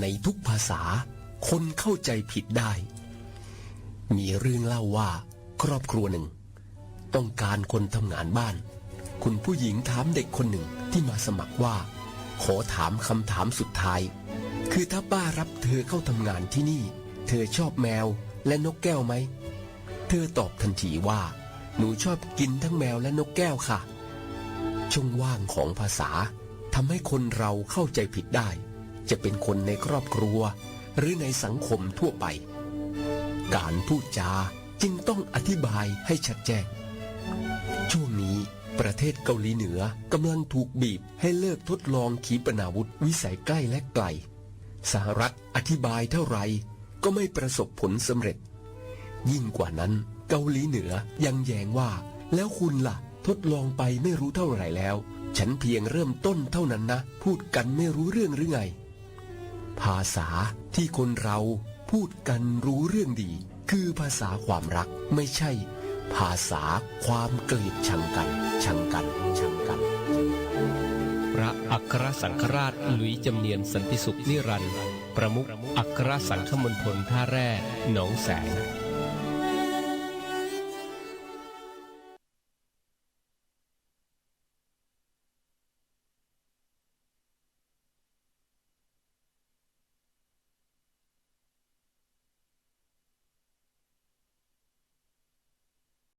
ในทุกภาษา คนเข้าใจผิดได้ มีเรื่องเล่าว่า ครอบครัวหนึ่ง ต้องการคนทำงานบ้าน คุณผู้หญิงถามเด็กคนหนึ่งที่มาสมัครว่า ขอถามคำถามสุดท้าย คือถ้าป้ารับเธอเข้าทำงานที่นี่ เธอชอบแมวและนกแก้วไหม เธอตอบทันทีว่า หนูชอบกินทั้งแมวและนกแก้วค่ะ ช่องว่างของภาษาทำให้คนเราเข้าใจผิดได้ จะเป็นคนในครอบครัว หรือในสังคมทั่วไป การพูดจาจึงต้องอธิบายให้ชัดแจ้ง ช่วงนี้ประเทศเกาหลีเหนือกำลังถูกบีบให้เลิกทดลองขีปนาวุธวิสัยใกล้และไกล สหรัฐอธิบายเท่าไหร่ก็ไม่ประสบผลสำเร็จ ยิ่งกว่านั้นเกาหลีเหนือยังแย้งว่า แล้วคุณล่ะ ทดลองไปไม่รู้เท่าไหร่แล้ว ฉันเพียงเริ่มต้นเท่านั้นนะ พูดกันไม่รู้เรื่องหรือไง ภาษาที่คนเราพูดกันรู้เรื่องดี คือภาษาความรักไม่ใช่ ภาษาความเกลียดชังกัน ชังกัน ชังกัน พระอัครสังฆราชหลุยจำเนียนสันติสุขนิรันดร์ประมุขอัครสังฆมณฑลท่าแร่หนองแสง